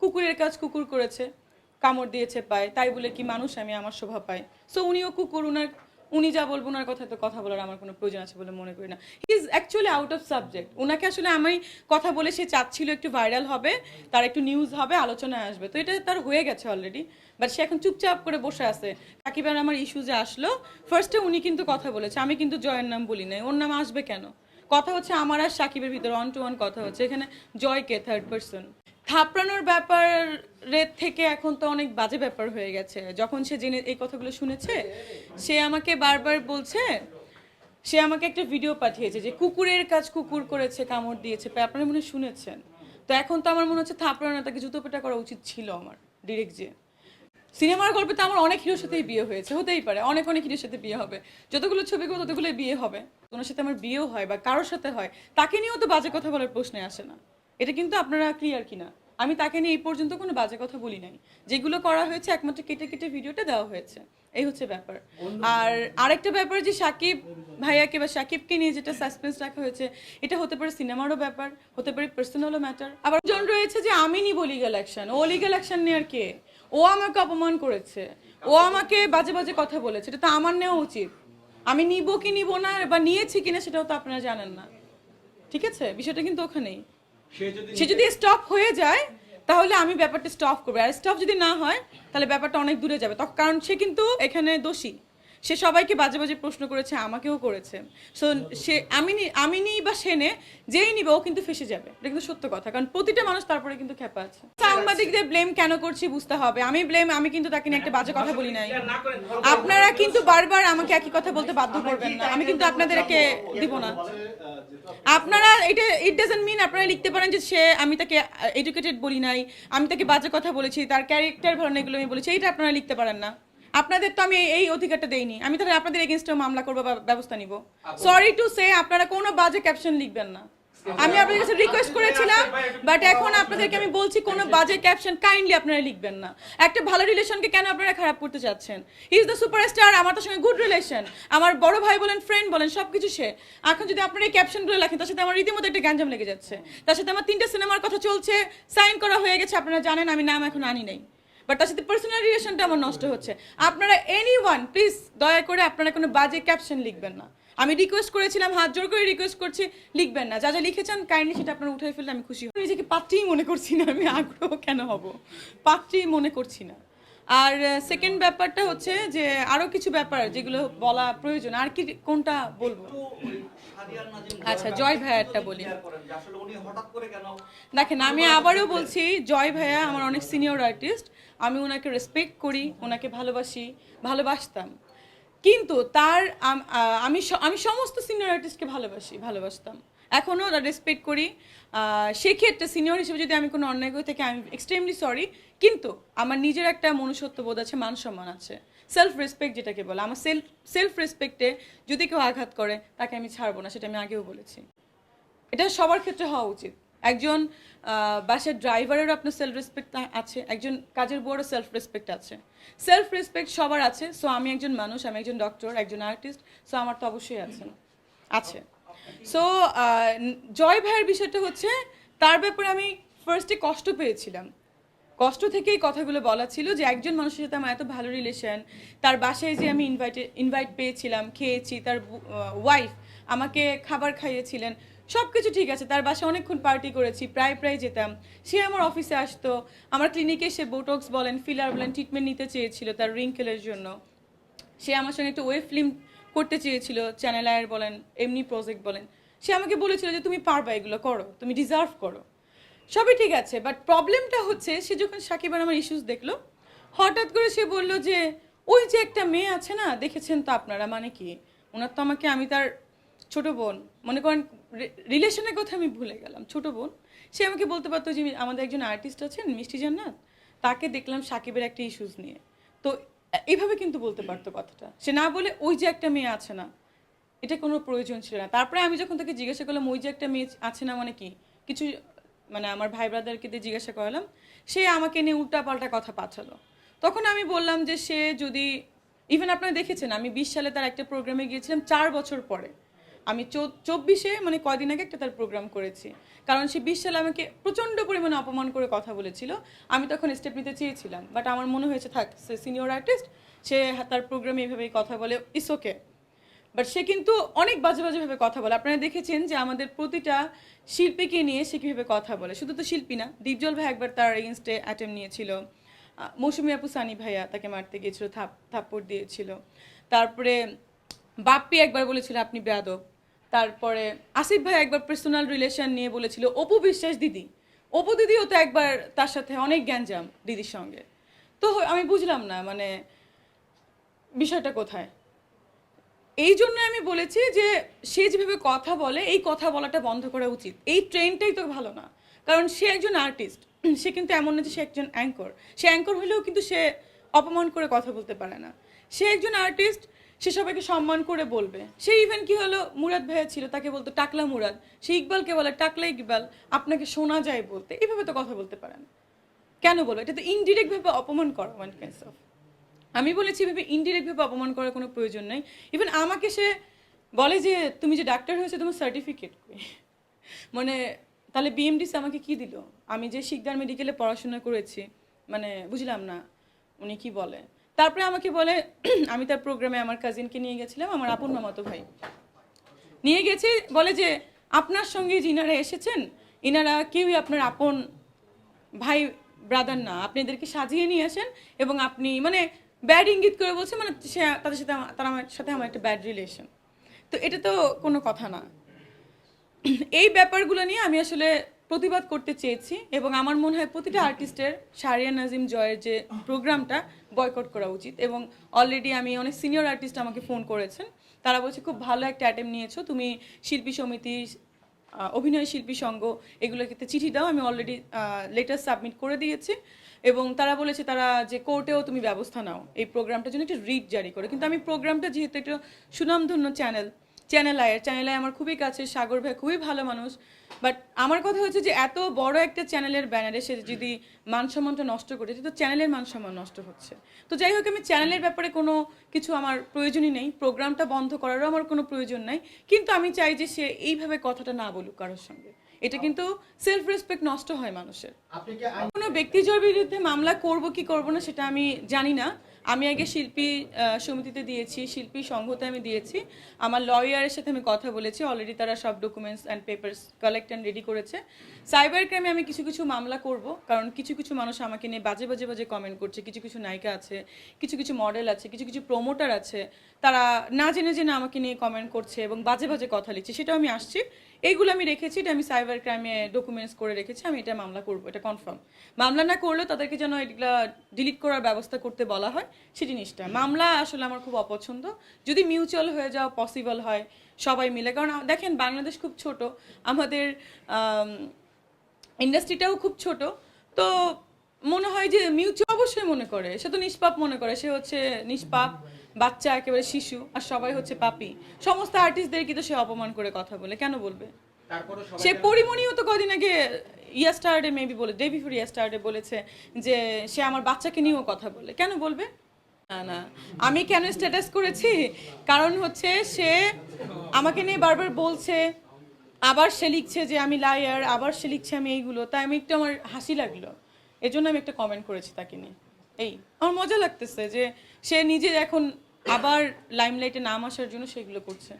কুকুরের কাজ কুকুর করেছে, কামড় দিয়েছে পায়, তাই বলে কি মানুষ আমি, আমার শোভা পাই। সো উনিও কুকুর, উনার, উনি যা বলব ওনার কথা তো কথা বলার আমার কোনো প্রয়োজন আছে বলে মনে করি না। He is actually out of subject ওনাকে আসলে আমি কথা বলে সে চাচ্ছিল একটু ভাইরাল হবে, তার একটু নিউজ হবে, আলোচনায় আসবে। তো এটা তার হয়ে গেছে অলরেডি বাট সে এখন চুপচাপ করে বসে আছে। সাকিব আর আমার ইস্যুজে আসলো ফার্স্টে উনি কিন্তু কথা বলেছে, আমি কিন্তু জয়ের নাম বলি নাই, ওর নাম আসবে কেন? কথা হচ্ছে আমার আর সাকিবের ভিতরে ওয়ান টু ওয়ান কথা হচ্ছে। এখানে জয় কে থার্ড পার্সন থাপড়ানোর ব্যাপারের থেকে এখন তো অনেক বাজে ব্যাপার হয়ে গেছে। যখন সে জেনে এই কথাগুলো শুনেছে, সে আমাকে বারবার বলছে, সে আমাকে একটা ভিডিও পাঠিয়েছে যে কুকুরের কাজ কুকুর করেছে, কামড় দিয়েছে আপনারা মনে শুনেছেন। তো এখন তো আমার মনে হচ্ছে থাপড়ানো, তাকে জুতো পেটা করা উচিত ছিল আমার ডিরেক্ট যে। সিনেমার গল্পে তো আমার অনেক হিরোর সাথেই বিয়ে হয়েছে, হতেই পারে, অনেক অনেক হিরোর সাথে বিয়ে হবে। যতগুলো ছবি করব ততগুলো বিয়ে হবে। ওনার সাথে আমার বিয়েও হয় বা কারোর সাথে হয়, তাকে নিয়েও তো বাজে কথা বলার প্রশ্নে আসে না। এটা কিন্তু আপনারা ক্লিয়ার কিনা? আমি তাকে নিয়ে এই পর্যন্ত কোনো বাজে কথা বলি নাই। যেগুলো করা হয়েছে, একমাত্র কেটে কেটে ভিডিওটা দেওয়া হয়েছে। এই হচ্ছে ব্যাপার। আর আরেকটা ব্যাপার যে সাকিব ভাইয়াকে বা সাকিবকে নিয়ে যেটা সাসপেন্স রাখা হয়েছে, এটা হতে পারে সিনেমারও ব্যাপার, হতে পারে পার্সোনালও ম্যাটার আবার জন রয়েছে যে আমি নিব লিগাল অ্যাকশন ও লিগাল অ্যাকশন নেওয়ার কে? ও আমাকে অপমান করেছে। ও আমাকে বাজে বাজে কথা বলেছে। এটা তো আমার নেওয়া উচিত। আমি নিব কি নিব না বা নিয়েছি কিনা সেটাও তো আপনারা জানেন না। ঠিক আছে? বিষয়টা কিন্তু ওখানেই। সে যদি স্টপ হয়ে যায় তাহলে আমি ব্যাপারটা স্টপ করব। আর স্টপ যদি না হয় তাহলে ব্যাপারটা অনেক দূরে যাবে। তখন কারণ সে কিন্তু এখানে দোষী। সে সবাইকে বাজে বাজে প্রশ্ন করেছে আমাকেও করেছে। সো সে আমি নি আমি নিই বা সে নে যেই নিবে ও কিন্তু ফেসে যাবে। এটা কিন্তু সত্য কথা। কারণ প্রতিটা মানুষ তারপরে কিন্তু খেপা আছে। সাংবাদিকদের ব্লেম কেন করছি বুঝতে হবে। আমি ব্লেম আমি কিন্তু তাকে নিয়ে একটা বাজে কথা বলি নাই। আপনারা কিন্তু বারবার আমাকে একই কথা বলতে বাধ্য করবেন না। আমি কিন্তু আপনাদেরকে দিব না। আপনারা এটা ইট ডাজন্ট মিন আপনারা লিখতে পারেন যে সে আমি তাকে এডুকেটেড বলি নাই আমি তাকে বাজে কথা বলেছি তার ক্যারেক্টার ভালো এগুলো আমি বলেছি এইটা আপনারা লিখতে পারেন না। আপনাদের তো আমি এই- অধিকারটা দেইনি। আমি তাহলে আপনাদের এগেনস্টে মামলা করব বা ব্যবস্থা নিব। সরি টু সে আপনারা কোনো বাজে ক্যাপশন লিখবেন না। আমি আপনাদের কাছে রিকোয়েস্ট করেছিলাম বাট এখন আপনাদেরকে আমি বলছি, কোনো বাজে ক্যাপশন কাইন্ডলি আপনারা লিখবেন না। একটা ভালো রিলেশনকে কেন আপনারা খারাপ করতে চাচ্ছেন? ইজ দ্য সুপারস্টার আমার তার সঙ্গে গুড রিলেশন আমার বড় ভাই বলেন ফ্রেন্ড বলেন সব কিছু সে। এখন যদি আপনারা এই ক্যাপশনগুলো লেখেন, তার সাথে আমার রীতিমতো একটা গ্যাঞ্জাম লেগে যাচ্ছে। তার সাথে আমার তিনটে সিনেমার কথা চলছে সাইন করা হয়ে গেছে, আপনারা জানেন, আমি নাম এখন আনি নাই। বাট তার সাথে পার্সোনাল রিলেশনটা আমার নষ্ট হচ্ছে। আপনারা এনি ওয়ান প্লিজ দয়া করে আপনারা কোনো বাজে ক্যাপশন লিখবেন না। আমি রিকোয়েস্ট করেছিলাম হাত জোর করে রিকোয়েস্ট করছি লিখবেন না। যা যা লিখেছেন কাইন্ডলি সেটা আপনারা উঠাই ফেললে আমি খুশি হব। নিজেকে পাত্রই মনে করছি না আমি আগ্রহ কেন হব? পাত্রই মনে করছি না। আর সেকেন্ড ব্যাপারটা হচ্ছে যে আরও কিছু ব্যাপার যেগুলো বলা প্রয়োজন। আর কি কোনটা বলব? আচ্ছা, জয় ভাইয়ারটা বলি। দেখেন আমি আবারও বলছি জয় ভাইয়া আমার অনেক সিনিয়র আর্টিস্ট আমি ওনাকে রেসপেক্ট করি ওনাকে ভালোবাসি ভালোবাসতাম। কিন্তু তার, আমি আমি সমস্ত সিনিয়র আর্টিস্টকে ভালোবাসি, ভালোবাসতাম। এখনও রেসপেক্ট করি। সেক্ষেত্রে সিনিয়র হিসেবে যদি আমি কোনো অন্যায় করে থাকি আমি এক্সট্রিমলি সরি কিন্তু আমার নিজের একটা মনুষ্যত্ব বোধ আছে মান সম্মান আছে। সেলফ রেসপেক্ট যেটাকে বলে। আমার সেলফ সেলফ রেসপেক্টে যদি কেউ আঘাত করে, তাকে আমি ছাড়বো না, সেটা আমি আগেও বলেছি। এটা সবার ক্ষেত্রে হওয়া উচিত। একজন বাসের ড্রাইভারেরও আপনার সেলফ রেসপেক্ট আছে, একজন কাজের বড় সেলফ রেসপেক্ট আছে। সেলফ রেসপেক্ট সবার আছে সো আমি একজন মানুষ, আমি একজন ডক্টর একজন আর্টিস্ট সো আমার তো অবশ্যই আছে আছে। সো জয় ভাইয়ের বিষয়টা হচ্ছে, তার ব্যাপারে আমি ফার্স্টে কষ্ট পেয়েছিলাম। কষ্ট থেকেই কথাগুলো বলা ছিল যে একজন মানুষের সাথে আমার এত ভালো রিলেশন তার বাসায় যে আমি ইনভাইটে ইনভাইট পেয়েছিলাম, খেয়েছি, তার ওয়াইফ আমাকে খাবার খাইয়েছিলেন। সব কিছু ঠিক আছে, তার বাসায় অনেকক্ষণ পার্টি করেছি, প্রায় প্রায় যেতাম। সে আমার অফিসে আসতো। আমার ক্লিনিকে সে বোটক্স বলেন ফিলার বলেন ট্রিটমেন্ট নিতে চেয়েছিল তার রিঙ্কেলের জন্য। সে আমার সঙ্গে একটা ওয়েব ফিল্ম করতে চেয়েছিল চ্যানেল আয়ের বলেন, এমনি প্রজেক্ট বলেন। সে আমাকে বলেছিল যে, তুমি পারবা এগুলো করো, তুমি ডিজার্ভ করো। সবই ঠিক আছে বাট প্রবলেমটা হচ্ছে, সে যখন সাকিব আর আমার ইস্যুস দেখল, হঠাৎ করে সে বলল যে, ওই যে একটা মেয়ে আছে না, দেখেছেন তো আপনারা মানে কি? ওনার তো আমাকে, আমি তার ছোট বোন, মনে করেন রিলেশনের কথা আমি ভুলে গেলাম, ছোট বোন, সে আমাকে বলতে পারতো যে আমাদের একজন আর্টিস্ট আছেন, মিষ্টি জান্নাত, তাকে দেখলাম সাকিবের একটা ইস্যুস নিয়ে। তো এইভাবে কিন্তু বলতে পারতো কথাটা। সে না বলে ওই যে একটা মেয়ে আছে না, এটা কোনো প্রয়োজন ছিল না। তারপরে আমি যখন তাকে জিজ্ঞাসা করলাম, ওই যে একটা মেয়ে আছে না মানে কি? কিছু মানে আমার ভাই ব্রাদারকে দিয়ে জিজ্ঞাসা করলাম, সে আমাকে নিয়ে উল্টাপাল্টা কথা পাঠালো। তখন আমি বললাম যে সে যদি ইভেন আপনারা দেখেছেন, আমি বিশ সালে তার একটা প্রোগ্রামে গিয়েছিলাম, চার বছর পরে। আমি চব্বিশে মানে কয়দিন আগে একটা তার প্রোগ্রাম করেছি। কারণ সে বিশ সালে আমাকে প্রচণ্ড পরিমাণে অপমান করে কথা বলেছিল। আমি তখন স্টেপ নিতে চেয়েছিলাম। বাট আমার মনে হয়েছে, থাক, সে সিনিয়র আর্টিস্ট সে তার প্রোগ্রামে এইভাবেই কথা বলে ইস ওকে বাট সে কিন্তু অনেক বাজে বাজেভাবে কথা বলে। আপনারা দেখেছেন যে আমাদের প্রতিটা শিল্পীকে নিয়ে সে কীভাবে কথা বলে। শুধু তো শিল্পী না, দীপজল ভাই একবার তার এগেনস্টে অ্যাটেম্প নিয়েছিল। মৌসুমী আপু সানি ভাইয়া তাকে মারতে গিয়েছিল, থাপ থাপ্পড় দিয়েছিল। তারপরে বাপ্পি একবার বলেছিল, আপনি বেয়াদব। তারপরে আসিফ ভাই একবার পার্সোনাল রিলেশন নিয়ে বলেছিল, অপু বিশ্বাস দিদি। অপু দিদিও তো একবার তার সাথে অনেক গ্যাঞ্জাম দিদির সঙ্গে। তো আমি বুঝলাম না মানে বিষয়টা কোথায়? এই জন্য আমি বলেছি যে সে যেভাবে কথা বলে, এই কথা বলাটা বন্ধ করা উচিত। এই ট্রেনটাই তো ভালো না। কারণ সে একজন আর্টিস্ট সে কিন্তু এমন না যে সে একজন অ্যাঙ্কর সে অ্যাঙ্কর হলেও কিন্তু সে অপমান করে কথা বলতে পারে না। সে একজন আর্টিস্ট সে সবাইকে সম্মান করে বলবে। সে ইভেন কি হলো, মুরাদ ভাইয়া ছিল, তাকে বলতো, টাকলা মুরাদ, সে ইকবালকে বলে, টাকলা ইকবাল, আপনাকে শোনা যায় বলতে। এইভাবে তো কথা বলতে পারেন। কেন বলো? এটা তো ইনডিরেক্টভাবে অপমান করা ওয়ান কাইন্ডস অফ আমি বলেছি ভেবে ইনডিরেক্টভাবে অপমান করার কোনো প্রয়োজন নেই। ইভেন আমাকে সে বলে যে, তুমি যে ডাক্তার হয়েছে, তোমার সার্টিফিকেট মানে তাহলে বিএমডিসি আমাকে কি দিল? আমি যে শিকদার মেডিকেলে পড়াশোনা করেছি মানে বুঝলাম না, উনি কি বলে? তারপরে আমাকে বলে, আমি তার প্রোগ্রামে আমার কাজিনকে নিয়ে গেছিলাম, আমার আপন মামাতো ভাই। নিয়ে গেছি, বলে যে, আপনার সঙ্গে যিনারা এসেছেন, ইনারা কেউই আপনার আপন ভাই ব্রাদার না। আপনি এদেরকে সাজিয়ে নিয়ে আসেন এবং আপনি মানে ব্যাড ইঙ্গিত করে বলছে মানে সে, তাদের সাথে তার আমার সাথে আমার একটা ব্যাড রিলেশন তো এটা তো কোনো কথা না। এই ব্যাপারগুলো নিয়ে আমি আসলে প্রতিবাদ করতে চেয়েছি এবং আমার মনে হয় প্রতিটা আর্টিস্টের শারিয়া নাজিম জয়ের যে প্রোগ্রামটা বয়কট করা উচিত এবং অলরেডি আমি অনেক সিনিয়র আর্টিস্ট আমাকে ফোন করেছেন। তারা বলছে, খুব ভালো একটা অ্যাটেম্প নিয়েছো। তুমি শিল্পী সমিতি অভিনয় শিল্পী সংঘ ক্ষেত্রে চিঠি দাও। আমি অলরেডি লেটার সাবমিট করে দিয়েছি। এবং তারা বলেছে, তারা যে কোর্টেও তুমি ব্যবস্থা নাও। এই প্রোগ্রামটার জন্য একটা রিট জারি করে। কিন্তু আমি প্রোগ্রামটা যেহেতু একটা সুনামধন্য চ্যানেল চ্যানেল আয়ের চ্যানেল আয় আমার খুবই কাছে সাগর ভাই খুবই ভালো মানুষ। বাট আমার কথা হচ্ছে যে এত বড় একটা চ্যানেলের ব্যানারে সে যদি মান সম্মানটা নষ্ট করেছে তো চ্যানেলের মান সম্মান নষ্ট হচ্ছে। তো যাই হোক আমি চ্যানেলের ব্যাপারে কোনো কিছু আমার প্রয়োজনই নেই। প্রোগ্রামটা বন্ধ করারও আমার কোনো প্রয়োজন নাই। কিন্তু আমি চাই যে সে এইভাবে কথাটা না বলুক কারোর সঙ্গে। এটা কিন্তু সেলফ রেসপেক্ট নষ্ট হয় মানুষের। কোনো ব্যক্তিজয়ের বিরুদ্ধে মামলা করব কি করব না সেটা আমি জানি না। আমি আগে শিল্পী সমিতিতে দিয়েছি, শিল্পী সংঘতে আমি দিয়েছি। আমার লয়ারের সাথে আমি কথা বলেছি অলরেডি তারা সব documents and papers collect and ready করেছে। সাইবার ক্রাইমে আমি কিছু কিছু মামলা করব, কারণ কিছু কিছু মানুষ আমাকে নিয়ে বাজে বাজে বাজে কমেন্ট করছে। কিছু কিছু নায়িকা আছে, কিছু কিছু মডেল আছে, কিছু কিছু প্রমোটার আছে। তারা না জেনে জেনে আমাকে নিয়ে কমেন্ট করছে এবং বাজে বাজে কথা লিখছে। সেটাও আমি আসছি। এইগুলো আমি রেখেছি, এটা আমি সাইবার ক্রাইমে ডকুমেন্টস করে রেখেছি, আমি এটা মামলা করব, এটা কনফার্ম মামলা না করলেও তাদেরকে যেন এগুলো ডিলিট করার ব্যবস্থা করতে বলা হয় সে জিনিসটা মামলা আসলে আমার খুব অপছন্দ। যদি মিউচুয়াল হয়ে যাওয়া পসিবল হয়, সবাই মিলে। কারণ, দেখেন, বাংলাদেশ খুব ছোট, আমাদের ইন্ডাস্ট্রিটাও খুব ছোট, তো মনে হয় যে মিউচুয়াল অবশ্যই মনে করে, সে তো নিষ্পাপ মনে করে, সে হচ্ছে নিষ্পাপ বাচ্চা একেবারে শিশু আর সবাই হচ্ছে পাপি। সমস্ত আর্টিস্টদের কিন্তু সে অপমান করে কথা বলে। কেন বলবে? তারপরে সে পরিমণিও তো কদিন আগে ইয়াস্টারডে মেবি বলে ডে বিফোর ইয়াস্টারডে বলেছে যে সে আমার বাচ্চাকে নিয়েও কথা বলে। কেন বলবে? না না। আমি কেন স্ট্যাটাস করেছি? কারণ হচ্ছে সে আমাকে নিয়ে বারবার বলছে আবার সে লিখছে যে আমি লায়ার আবার সে লিখছে আমি এইগুলো। তাই আমি একটু আমার হাসি লাগল। এজন্য আমি একটা কমেন্ট করেছি তাকে নিয়ে। এই আমার মজা লাগতেছে যে সে নিজে এখন আবার লাইমলাইটে নাম আসার জন্য সেগুলো করছে।